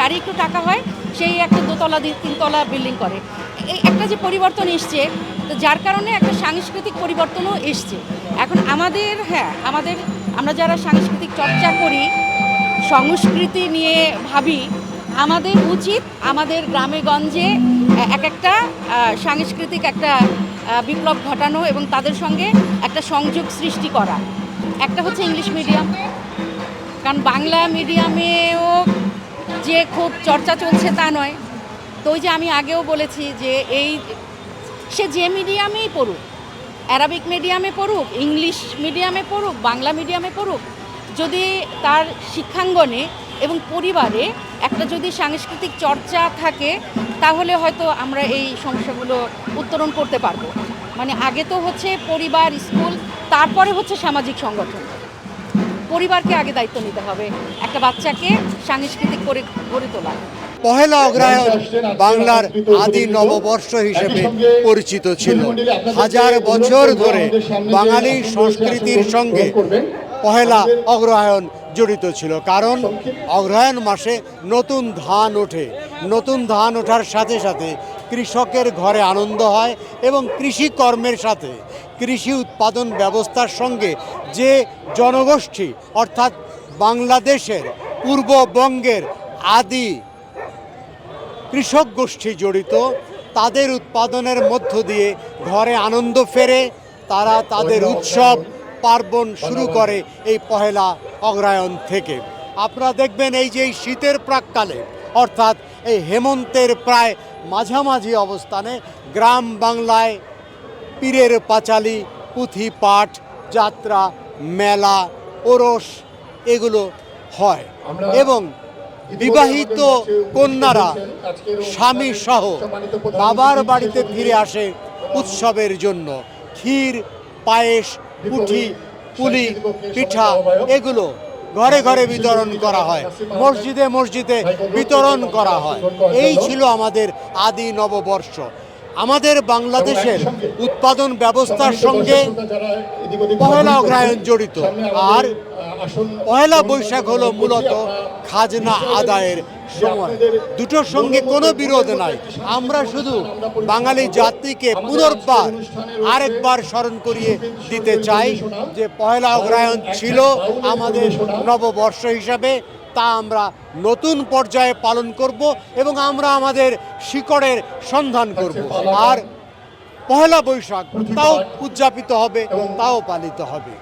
যারই একটু টাকা হয়, সেই একটা দোতলা তিনতলা বিল্ডিং করে। এই একটা যে পরিবর্তন এসছে, তো যার কারণে একটা সাংস্কৃতিক পরিবর্তনও এসছে। এখন আমাদের হ্যাঁ আমাদের, আমরা যারা সাংস্কৃতিক চর্চা করি, সংস্কৃতি নিয়ে ভাবি, আমাদের উচিত, আমাদের গ্রামে গঞ্জে এক একটা সাংস্কৃতিক একটা বিপ্লব ঘটানো এবং তাদের সঙ্গে একটা সংযোগ সৃষ্টি করা। একটা হচ্ছে ইংলিশ মিডিয়াম কারণ বাংলা মিডিয়ামেও যে খুব চর্চা চলছে তা নয়। তো ওই যে আমি আগেও বলেছি যে এই, সে যে মিডিয়ামেই পড়ুক অ্যারাবিক মিডিয়ামে পড়ুক ইংলিশ মিডিয়ামে পড়ুক, বাংলা মিডিয়ামে পড়ুক, যদি তার শিক্ষাঙ্গনে এবং পরিবারে একটা যদি সাংস্কৃতিক চর্চা থাকে, তাহলে হয়তো আমরা এই সমস্যাগুলো উত্তরণ করতে পারব। মানে আগে তো হচ্ছে পরিবার, স্কুল, তারপরে হচ্ছে সামাজিক সংগঠন। পরিবারকে আগে দায়িত্ব নিতে হবে। একটা বাচ্চাকে সাংস্কৃতিক করে গড়ে তোলা। পহেলা অগ্রহায়ণ বাংলার আদি নববর্ষ হিসেবে পরিচিত ছিল। হাজার বছর ধরে বাঙালি সংস্কৃতির সঙ্গে পহেলা অগ্রহায়ণ জড়িত ছিল। কারণ অগ্রহায়ণ মাসে নতুন ধান ওঠে। নতুন ধান ওঠার সাথে সাথে কৃষকের ঘরে আনন্দ হয় এবং কৃষি কর্মের সাথে কৃষি উৎপাদন ব্যবস্থার সঙ্গে যে জনগোষ্ঠী অর্থাৎ বাংলাদেশের পূর্ববঙ্গের আদি কৃষক গোষ্ঠী জড়িত তাদের উৎপাদনের মধ্য দিয়ে ঘরে আনন্দ ফেরে তারা তাদের উৎসব পার্বণ শুরু করে এই পহেলা অগ্রায়ণ থেকে। আপনারা দেখবেন এই যে শীতের প্রাককালে অর্থাৎ এই হেমন্তের প্রায় মাঝামাঝি অবস্থানে গ্রাম বাংলায় পীরের পাঁচালি পুঁথি পাঠ যাত্রা মেলা ওরস এগুলো হয়। এবং বিবাহিত কন্যারা স্বামী সহ বাবার বাড়িতে ফিরে আসে উৎসবের জন্য। ক্ষীর পায়েস পুঠি পুলি পিঠা এগুলো ঘরে ঘরে বিতরণ করা হয়। মসজিদে মসজিদে বিতরণ করা হয়। এই ছিল আমাদের আদি নববর্ষ। আমাদের বাংলাদেশের উৎপাদন ব্যবস্থার সঙ্গে পহেলা অগ্রহায়ণ জড়িত। আর পহেলা বৈশাখ হলো মূলত খাজনা আদায়ের সময়। দুটোর সঙ্গে কোনো বিরোধ নাই। আমরা শুধু বাঙালি জাতিকে পুনর্বার আরেকবার স্মরণ করিয়ে দিতে চাই যে পহেলা অগ্রহায়ণ ছিল আমাদের নববর্ষ হিসাবে। তা আমরা নতুন পর্যায়ে পালন করব এবং আমরা আমাদের শিকড়ের সন্ধান করব। আর পহেলা বৈশাখ তাও উদযাপিত হবে তাও পালিত হবে।